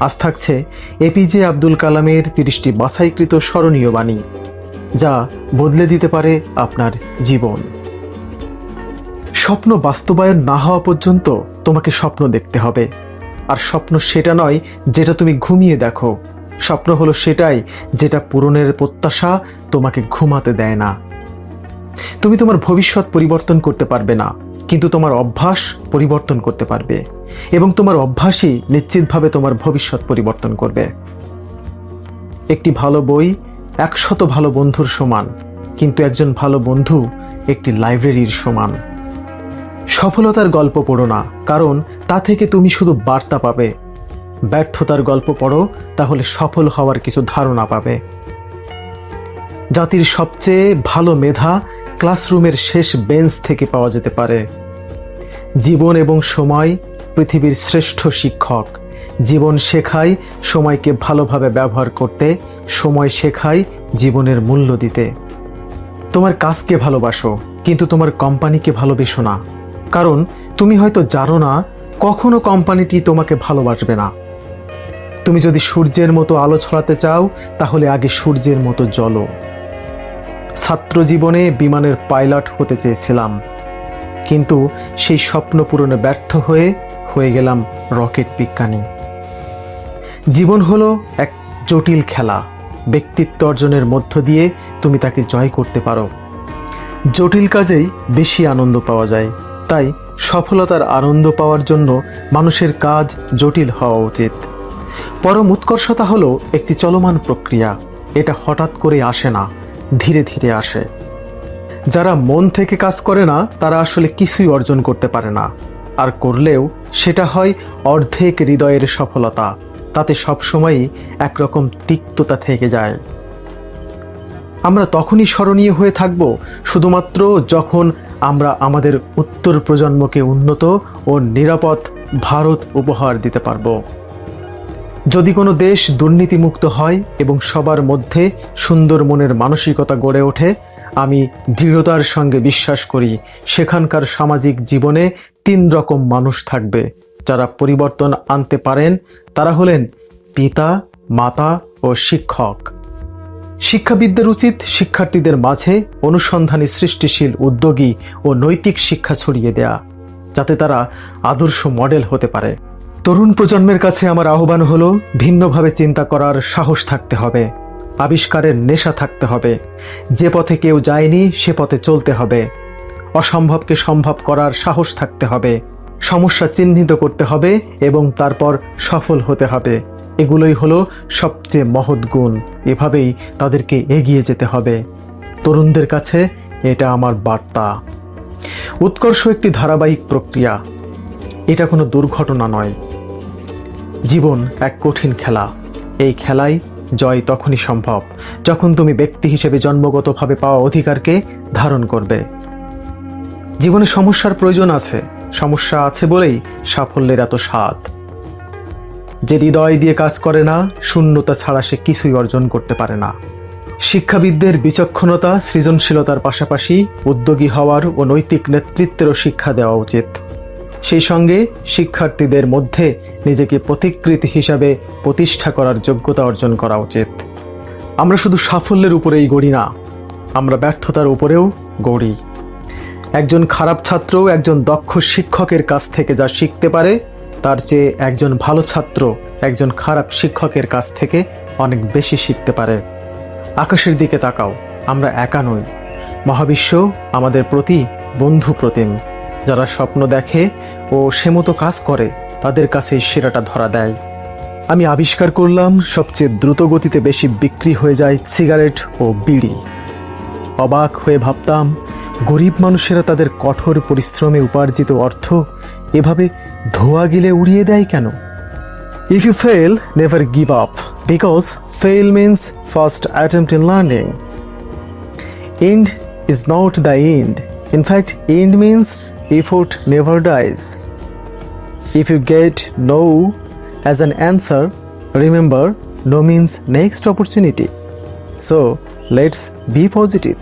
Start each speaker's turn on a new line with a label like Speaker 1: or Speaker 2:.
Speaker 1: আজ থাকছে এপিজে আব্দুল কালামের তিরিশটি বাছাইকৃত স্মরণীয় বাণী, যা বদলে দিতে পারে আপনার জীবন। স্বপ্ন বাস্তবায়ন না হওয়া পর্যন্ত তোমাকে স্বপ্ন দেখতে হবে। আর স্বপ্ন সেটা নয় যেটা তুমি ঘুমিয়ে দেখো। স্বপ্ন হলো সেটাই যেটা পূরণের প্রত্যাশা তোমাকে ঘুমাতে দেয় না। তুমি তোমার ভবিষ্যৎ পরিবর্তন করতে পারবে না, কিন্তু তোমার অভ্যাস পরিবর্তন করতে পারবে। এবং তোমার অভ্যাসই নিশ্চিতভাবে তোমার ভবিষ্যৎ পরিবর্তন করবে। একটি ভালো বই, একশত ভালো বন্ধুর সমান, কিন্তু একজন ভালো বন্ধু একটি লাইব্রেরির সমান। সফলতার গল্প পড়ো না, কারণ তা থেকে তুমি শুধু বার্তা পাবে। ব্যর্থতার গল্প পড়ো, তাহলে সফল হওয়ার কিছু ধারণা পাবে। জাতির সবচেয়ে ভালো মেধা ক্লাসরুমের শেষ বেঞ্চ থেকে পাওয়া যেতে পারে। জীবন এবং সময় পৃথিবীর শ্রেষ্ঠ শিক্ষক। জীবন শেখায় সময়কে ভালোভাবে ব্যবহার করতে, সময় শেখায় জীবনের মূল্য দিতে। তোমার কাজকে ভালোবাসো, কিন্তু তোমার কোম্পানিকে ভালোবেসো না। কারণ তুমি হয়তো জানো না, কখনো কোম্পানিটি তোমাকে ভালোবাসবে না। তুমি যদি সূর্যের মতো আলো ছড়াতে চাও, তাহলে আগে সূর্যের মতো জ্বলো। ছাত্র জীবনে বিমানের পাইলট হতে চেয়েছিলাম। কিন্তু সেই স্বপ্ন পূরণে ব্যর্থ হয়ে হয়ে গেলাম রকেট বিজ্ঞানী। জীবন হলো এক জটিল খেলা। ব্যক্তিত্ব অর্জনের মধ্য দিয়ে তুমি তাকে জয় করতে পারো। জটিল কাজেই বেশি আনন্দ পাওয়া যায়। তাই সফলতার আনন্দ পাওয়ার জন্য মানুষের কাজ জটিল হওয়া উচিত। পরম উৎকর্ষতা হলো একটি চলমান প্রক্রিয়া। এটা হঠাৎ করে আসে না, ধীরে ধীরে আসে। যারা মন থেকে কাজ করে না, তারা আসলে কিছুই অর্জন করতে পারে না। আর করলেও সেটা হয় অর্ধেক হৃদয়ের সফলতা। তাতে সবসময়ই একরকম তিক্ততা থেকে যায়। আমরা তখনই স্মরণীয় হয়ে থাকব শুধুমাত্র যখন আমরা আমাদের উত্তর প্রজন্মকে উন্নত ও নিরাপদ ভারত উপহার দিতে পারব। যদি কোনো দেশ দুর্নীতিমুক্ত হয় এবং সবার মধ্যে সুন্দর মনের মানসিকতা গড়ে ওঠে আমি দৃঢ়তার সঙ্গে বিশ্বাস করি, সেখানকার সামাজিক জীবনে তিন রকম মানুষ থাকবে। যারা পরিবর্তন আনতে পারেন, তারা হলেন পিতা, মাতা ও শিক্ষক। শিক্ষাবিদদের উচিত শিক্ষার্থীদের মাঝে অনুসন্ধানী সৃষ্টিশীল উদ্যোগী ও নৈতিক শিক্ষা ছড়িয়ে দেয়া, যাতে তারা আদর্শ মডেল হতে পারে। তরুণ প্রজন্মের কাছে আমার আহ্বান হলো, ভিন্নভাবে চিন্তা করার সাহস থাকতে হবে। আবিষ্কারের নেশা থাকতে হবে। যে পথে কেউ যায়নি, সে পথে চলতে হবে। অসম্ভবকে সম্ভব করার সাহস থাকতে হবে। সমস্যা চিহ্নিত করতে হবে এবং তারপর সফল হতে হবে। এগুলোই হলো সবচেয়ে মহৎ গুণ। এভাবেই তাদেরকে এগিয়ে যেতে হবে। তরুণদের কাছে এটা আমার বার্তা। উৎকর্ষ একটি ধারাবাহিক প্রক্রিয়া। এটা কোনো দুর্ঘটনা নয়। জীবন এক কঠিন খেলা। এই খেলায় জয় তখনই সম্ভব, যখন তুমি ব্যক্তি হিসেবে জন্মগতভাবে পাওয়া অধিকারকে ধারণ করবে। জীবনে সমস্যার প্রয়োজন আছে, সমস্যা আছে বলেই সাফল্যের এত স্বাদ। যে হৃদয় দিয়ে কাজ করে না, শূন্যতা ছাড়া সে কিছুই অর্জন করতে পারে না। শিক্ষাবিদদের বিচক্ষণতা সৃজনশীলতার পাশাপাশি উদ্যোগী হওয়ার ও নৈতিক নেতৃত্বেরও শিক্ষা দেওয়া উচিত। সেই সঙ্গে শিক্ষার্থীদের মধ্যে নিজেকে প্রতিকৃতি হিসাবে প্রতিষ্ঠা করার যোগ্যতা অর্জন করা উচিত। আমরা শুধু সাফল্যের উপরেই গড়ি না, আমরা ব্যর্থতার উপরেও গড়ি। একজন খারাপ ছাত্র একজন দক্ষ শিক্ষকের কাছ থেকে যা শিখতে পারে, তার চেয়ে একজন ভালো ছাত্র একজন খারাপ শিক্ষকের কাছ থেকে অনেক বেশি শিখতে পারে। আকাশের দিকে তাকাও, আমরা একা নই। মহাবিশ্ব আমাদের প্রতি বন্ধু প্রতিম। যারা স্বপ্ন দেখে ও সে মতো কাজ করে, তাদের কাছে সেরাটা ধরা দেয়। আমি আবিষ্কার করলাম, সবচেয়ে দ্রুত গতিতে বেশি বিক্রি হয়ে যায় সিগারেট ও বিড়ি। অবাক হয়ে ভাবতাম, গরিব মানুষেরা তাদের কঠোর পরিশ্রমে উপার্জিত অর্থ এভাবে ধোয়া গিলে উড়িয়ে দেয় কেন? If you fail never give up because fail means first attempt in learning end is not the end in fact end means effort never dies. If you get no as an answer, remember no means next opportunity. So let's be positive.